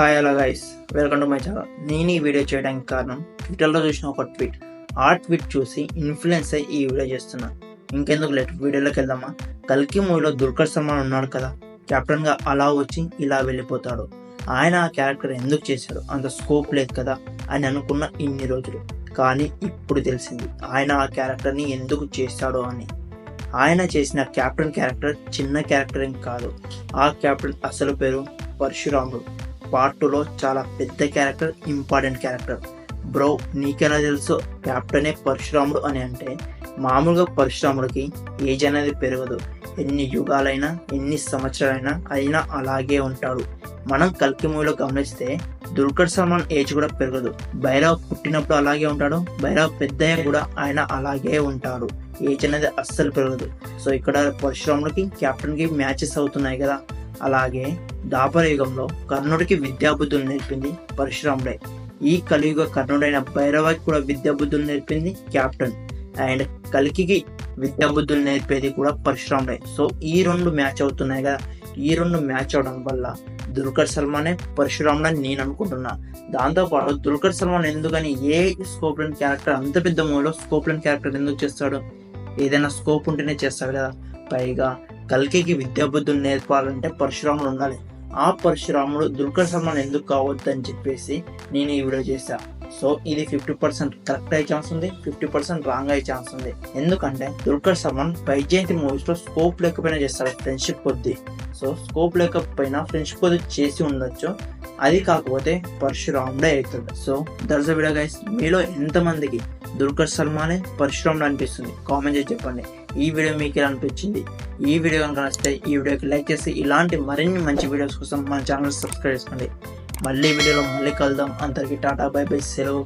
Hi hello guys welcome to my channel నేను ఈ video చేయడానికి కారణం ట్విట్టర్లో చూసిన ఒక ట్వీట్ ఆ ట్వీట్ చూసి ఇన్ఫ్లుయెన్స్ అయ్యి ఈ వీడియో చేస్తున్నా. ఇంకెందుకు లేట్? వీడియోలోకి వెళ్దామా? కల్కి మూవీలో దుల్కర్ సల్మాన్ ఉన్నాడు కదా. కెప్టెన్గా అలా వచ్చి ఇలా వెళ్ళిపోతాడు. ఆయన ఆ క్యారెక్టర్ ఎందుకు చేశాడు? అంత స్కోప్ లేదు కదా అని అనుకున్న ఇన్ని రోజులు. కానీ ఇప్పుడు తెలిసింది ఆయన ఆ క్యారెక్టర్ని ఎందుకు చేశాడో అని. ఆయన చేసిన క్యాప్టెన్ క్యారెక్టర్ చిన్న క్యారెక్టర్ ఏం కాదు. ఆ క్యాప్టెన్ అసలు పేరు పరశురాముడు. పార్ట్ టూలో చాలా పెద్ద క్యారెక్టర్ ఇంపార్టెంట్ క్యారెక్టర్ బ్రో నీకెలా తెలుసు? క్యాప్టెనే పరశురాముడు అని అంటే మామూలుగా పరశురాముడికి ఏజ్ అనేది పెరగదు. ఎన్ని యుగాలైనా ఎన్ని సంవత్సరాలైనా అయినా అలాగే ఉంటాడు. మనం కల్కి మూవీలో గమనిస్తే దుల్కర్ సల్మాన్ ఏజ్ కూడా పెరగదు. భైరవ్ పుట్టినప్పుడు అలాగే ఉంటాడు. భైరవ్ పెద్దయ్య కూడా ఆయన అలాగే ఉంటాడు. ఏజ్ అనేది అస్సలు పెరగదు. సో ఇక్కడ పరశురాముడికి క్యాప్టెన్కి మ్యాచెస్ అవుతున్నాయి కదా. అలాగే దాపర యుగంలో కర్ణుడికి విద్యాబుద్ధులు నేర్పింది పరశురాముడే. ఈ కలియుగ కర్ణుడైన భైరవకి కూడా విద్యాబుద్ధులు నేర్పింది కెప్టెన్ అండ్ కలికి విద్యాబుద్ధులు నేర్పేది కూడా పరశురాముడే. సో ఈ రెండు మ్యాచ్ అవుతున్నాయి కదా. ఈ రెండు మ్యాచ్ అవడం వల్ల దుల్కర్ సల్మానే పరశురాముడు అని నేను అనుకుంటున్నా. దాంతోపాటు దుల్కర్ సల్మాన్ ఎందుకని ఏ స్కోప్ లేని క్యారెక్టర్ అంత పెద్ద మూవీలో స్కోప్ లేని క్యారెక్టర్ ఎందుకు చేస్తాడు? ఏదైనా స్కోప్ ఉంటేనే చేస్తాడు కదా. పైగా కల్కికి విద్యాబుద్ధులు నేర్పాలంటే పరశురాముడు ఉండాలి. ఆ పరశురాముడు దుల్కర్ సమాన్ ఎందుకు కావద్దు అని చెప్పేసి నేను ఈ వీడియో చేశా. సో ఇది ఫిఫ్టీ పర్సెంట్ కరెక్ట్ అయ్యే ఛాన్స్ ఉంది ఫిఫ్టీ పర్సెంట్ రాంగ్ అయ్యే ఛాన్స్ ఉంది. ఎందుకంటే దుల్కర్ సల్మాన్ వైజయంతి మూవీస్లో స్కోప్ లేకపోయినా చేస్తారు ఫ్రెండ్షిప్ కొద్ది. సో స్కోప్ లేకపోయినా ఫ్రెండ్షిప్ కొద్ది చేసి ఉండొచ్చు. అది కాకపోతే పరశురాముడే అవుతుంది సో దర్శ వీడియో గైస్ మీలో ఎంతమందికి దుల్కర్ సల్మానే పరశురాముడు అనిపిస్తుంది. కామెంట్ చేసి చెప్పండి. ఈ వీడియో మీకు ఎలా అనిపించింది? ఈ వీడియో కనుక నచ్చితే ఈ వీడియోకి లైక్ చేసి ఇలాంటి మరిన్ని మంచి వీడియోస్ కోసం మన ఛానల్ సబ్స్క్రైబ్ చేసుకోండి. మళ్ళీ వీడియోలో మళ్ళీ కలుద్దాం. అందరికీ టాటా బై బై సెలవు.